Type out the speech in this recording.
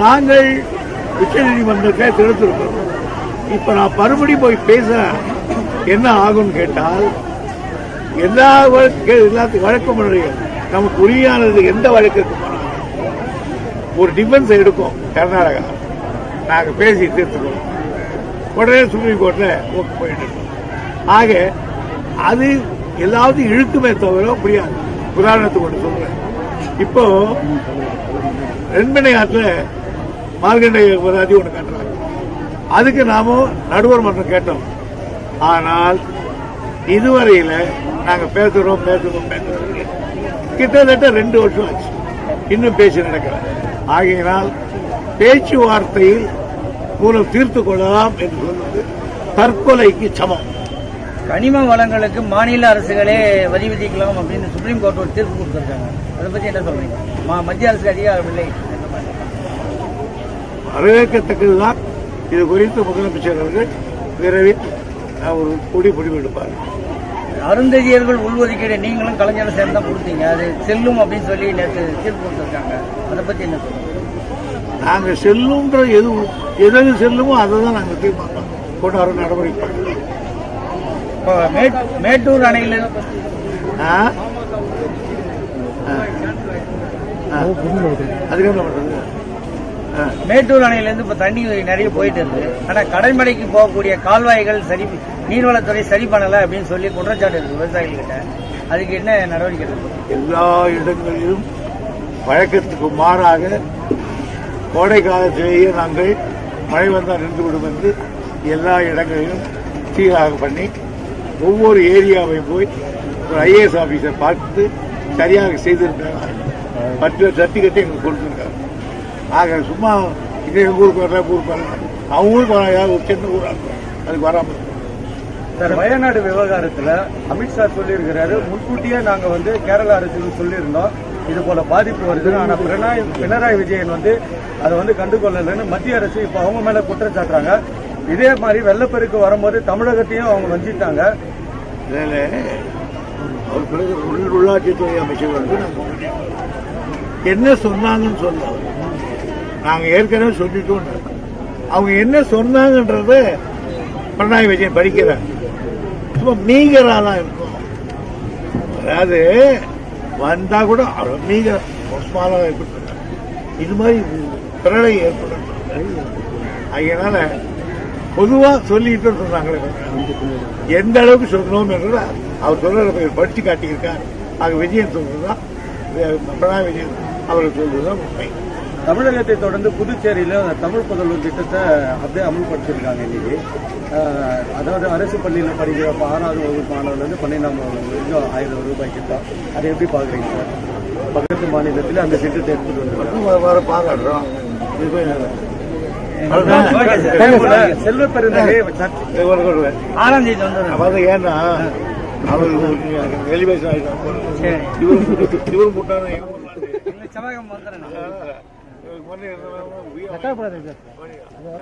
நாங்கள் உச்ச நீதிமன்றத்தை திருத்திருக்கிறோம் இப்ப நான் மறுபடி போய் பேச என்ன ஆகும்னு கேட்டால் எல்லா வழக்கு எல்லாத்துக்கும் வழக்கு நமக்கு உரியானது எந்த வழக்குக்கு ஒரு டிஃபென்ஸ் எடுக்கும் கர்நாடகா. நாங்க பேசி தீர்த்துக்கிறோம் உடனே சுப்ரீம் கோர்ட்ல ஓகே போயிட்டு இருக்கோம். ஆக அது எல்லாத்தையும் இழுக்குமே தவிர முடியாது உதாரணத்துக்கு ஒன்று சொல்றேன். இப்போ ரெண்மனை ஆற்றுல மார்கண்டை வராதி ஒன்று கட்டுறாங்க அதுக்கு நாம நடுவர் மன்றம் கேட்டோம். ஆனால் இதுவரையில் நாங்கள் பேசுகிறோம் பேசுகிறோம் பேசுகிறோம் கிட்டத்தட்ட ரெண்டு வருஷம் ஆச்சு. இன்னும் பேச்சு நடக்கிறது ஆகையினால் பேச்சுவார்த்தையில் மூலம் தீர்த்து கொள்ளலாம் என்று சொல்வது தற்கொலைக்கு சமம். கனிம வளங்களுக்கு மாநில அரசுகளே வரி விதிக்கலாம் அப்படின்னு சுப்ரீம் கோர்ட் ஒரு தீர்ப்பு கொடுத்துருக்காங்க. அதை பத்தி என்ன சொல்றீங்க? மத்திய அரசு அதிகாரம் இல்லை. வரவேற்கத்தக்கதுதான் இது குறித்து முதலமைச்சர் அவர்கள் விரைவில் ஒரு கூடி முடிவெடுப்பார் அருந்ததியர்கள் உள்ஒதுக்கீடு நீங்களும் கலைஞரும் சேர்ந்து தான் கொடுத்தீங்க. அது செல்லும் அப்படின்னு சொல்லி நேற்று தீர்ப்பு கொடுத்திருக்காங்க. அதை பத்தி என்ன நாங்கள் செல்லுன்ற எது எது செல்லுமோ அதை தான் நாங்கள் தீர்மானம் கொண்டு வர நடவடிக்கை பண்ணுறோம். இப்போ மேட்டூர் அணையில். அதுக்கு என்ன பண்றது ஆ. மேட்டூர் அணையிலேருந்து இப்போ தண்ணி நிறைய போயிட்டு இருக்கு. ஆனால் கடைமடைக்கு போகக்கூடிய கால்வாய்கள் சரி நீர்வளத்துறை சரி பண்ணலை அப்படின்னு சொல்லி குற்றச்சாட்டு இருக்கு விவசாயிகள்கிட்ட. அதுக்கு என்ன நடவடிக்கை இருக்கு எல்லா இடங்களிலும் வழக்கத்துக்கு மாறாக கோடை காலத்திலேயே நாங்கள் மழை வந்தால் நின்று விடும் என்று எல்லா இடங்களிலும் சீராக பண்ணி ஒவ்வொரு ஏரியாவை போய் ஒரு ஐஏஎஸ் ஆபீஸரை பார்த்து சரியாக செய்திருக்காங்க மற்ற சர்டிஃபிகேட்டை எங்களுக்கு கொடுத்துருக்காங்க ஆக சும்மா இதே எங்கள் ஊருக்கு வர்ற ஊருக்கு வர அவங்க ஊருக்கு வர ஏதாவது ஒரு சின்ன ஊராக அதுக்கு வராமல். சார் வயநாடு விவகாரத்துல அமித்ஷா சொல்லியிருக்கிறாரு முன்கூட்டியே நாங்க வந்து கேரள அரசுக்கு சொல்லியிருந்தோம். இது போல பாதிப்பு வருது ஆனா பினராயி பினராயி விஜயன் வந்து அதை வந்து கண்டுகொள்ளலைன்னு மத்திய அரசு இப்ப அவங்க மேல குற்றம் சாட்டுறாங்க. இதே மாதிரி வெள்ளப்பெருக்கு வரும்போது தமிழகத்தையும் அவங்க உள் உள்ளாட்சித்துறை அமைச்சர் வந்து நாங்கள் என்ன சொன்னாங்கன்னு சொன்னோம் நாங்கள் ஏற்கனவே சொல்லிட்டோம் அவங்க என்ன சொன்னாங்கன்றத பினராயி விஜயன் படிக்கிறாங்க சும்மா மீகரா தான் இருக்கும். அதாவது வந்தா கூட அவர் மீக மோசமாக ஏற்பட்டு இது மாதிரி பிரளை ஏற்படும். அதனால பொதுவாக சொல்லிட்டு சொன்னாங்களே எந்த அளவுக்கு சொல்லணும் என்ற அவர் சொல்ற படிச்சு காட்டியிருக்கார். ஆக விஜயன் சொல்றதுதான் பினராயி விஜயன் அவர் சொல்றதுதான் உண்மை. தமிழகத்தை தொடர்ந்து புதுச்சேரியில அந்த தமிழ் புதல்வர் திட்டத்தை அப்படியே அமல்படுத்தியிருக்காங்க இன்னைக்கு. அதாவது அரசு பள்ளியில் படிக்கிற ஆறாவது வகுப்பு மாணவர்லேருந்து பன்னிரெண்டாம் வகுப்பு வரைக்கும் ஆயிரம் ரூபாய் திட்டம். அதை எப்படி பார்க்குறீங்க சார்? பக்கத்து மாநிலத்தில் அந்த திட்டத்தை சார். அதே போல செல்வ பெருந்தகை வந்துடுறேன் அதாவது ஏன்னா அவர் எலிவேஷன் வந்துடுறேன் நான். முன்னாடி